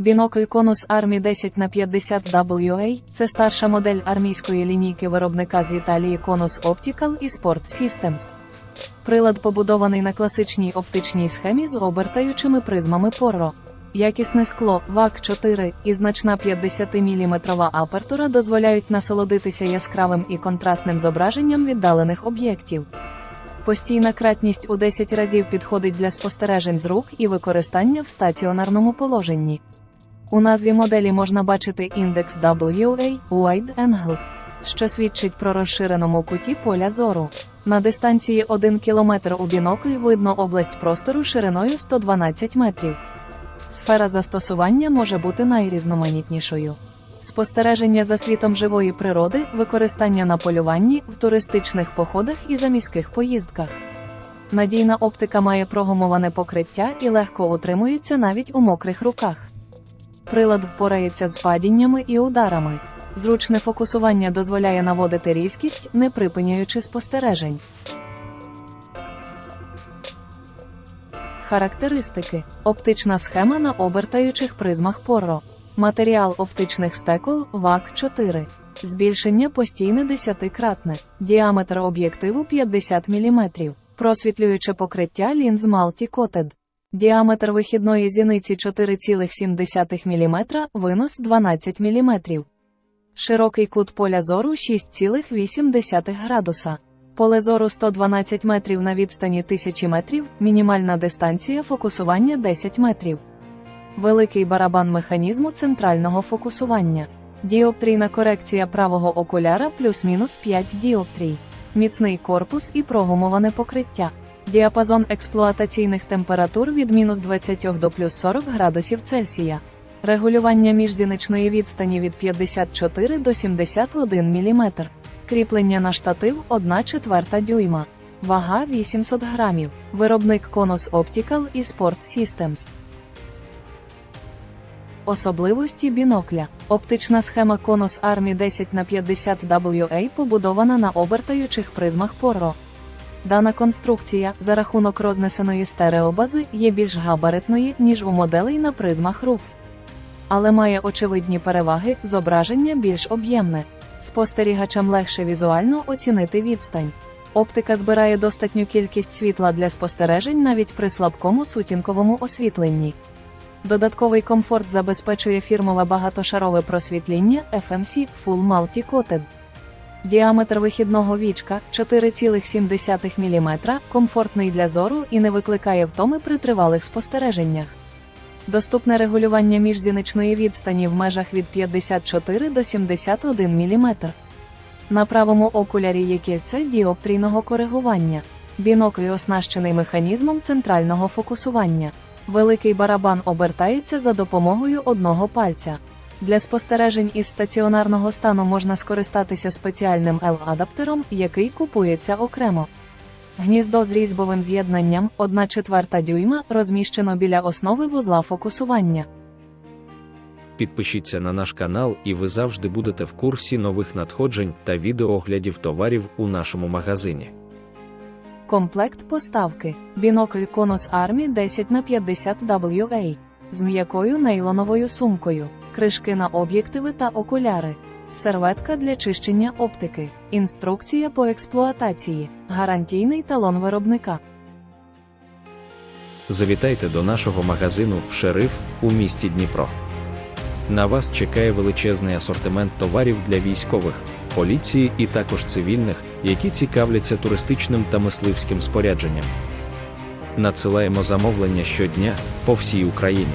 Бінокль Конус Army 10 на 50 WA – це старша модель армійської лінійки виробника з Італії Conus Optical і Sport Systems. Прилад побудований на класичній оптичній схемі з обертаючими призмами Porro. Якісне скло вак 4 і значна 50-мм апертура дозволяють насолодитися яскравим і контрастним зображенням віддалених об'єктів. Постійна кратність у 10 разів підходить для спостережень з рук і використання в стаціонарному положенні. У назві моделі можна бачити індекс WA Wide Angle, що свідчить про розширеному куті поля зору. На дистанції 1 км у бінокль видно область простору шириною 112 метрів. Сфера застосування може бути найрізноманітнішою. Спостереження за світом живої природи, використання на полюванні, в туристичних походах і заміських поїздках. Надійна оптика має прогумоване покриття і легко утримується навіть у мокрих руках. Прилад впорається з падіннями і ударами. Зручне фокусування дозволяє наводити різкість, не припиняючи спостережень. Характеристики: оптична схема на обертаючих призмах Порро. Матеріал оптичних стекол ВАК 4. Збільшення постійне 10-кратне. Діаметр об'єктиву 50 мм. Просвітлююче покриття лінз Multi Coated. Діаметр вихідної зіниці 4,7 мм, винос 12 мм. Широкий кут поля зору 6,8 градуса. Поле зору 112 метрів на відстані 1000 метрів, мінімальна дистанція фокусування 10 метрів. Великий барабан механізму центрального фокусування. Діоптрійна корекція правого окуляра плюс-мінус 5 діоптрій. Міцний корпус і прогумоване покриття. Діапазон експлуатаційних температур від мінус 20 до плюс 40 градусів Цельсія. Регулювання міжзіничної відстані від 54 до 71 мм. Кріплення на штатив 1 четверта дюйма. Вага 800 грамів. Виробник Conus Optical і Sport Systems. Особливості бінокля. Оптична схема Conus Army 10 на 50 WA побудована на обертаючих призмах Porro. Дана конструкція за рахунок рознесеної стереобази є більш габаритної, ніж у моделей на призмах RUF. Але має очевидні переваги, зображення більш об'ємне. Спостерігачам легше візуально оцінити відстань. Оптика збирає достатню кількість світла для спостережень навіть при слабкому сутінковому освітленні. Додатковий комфорт забезпечує фірмове багатошарове просвітління FMC Full Multi Coated. Діаметр вихідного вічка 4,7 мм, комфортний для зору і не викликає втоми при тривалих спостереженнях. Доступне регулювання міжзіничної відстані в межах від 54 до 71 мм. На правому окулярі є кільце діоптрійного коригування. Бінокль оснащений механізмом центрального фокусування. Великий барабан обертається за допомогою одного пальця. Для спостережень із стаціонарного стану можна скористатися спеціальним L-адаптером, який купується окремо. Гніздо з різьбовим з'єднанням 1 четверта дюйма розміщено біля основи вузла фокусування. Підпишіться на наш канал, і ви завжди будете в курсі нових надходжень та відеооглядів товарів у нашому магазині. Комплект поставки. Бінокль Conus Army 10 на 50 WA з м'якою нейлоновою сумкою, кришки на об'єктиви та окуляри, серветка для чищення оптики, інструкція по експлуатації, гарантійний талон виробника. Завітайте до нашого магазину Шериф у місті Дніпро. На вас чекає величезний асортимент товарів для військових, поліції і також цивільних, які цікавляться туристичним та мисливським спорядженням. Надсилаємо замовлення щодня по всій Україні.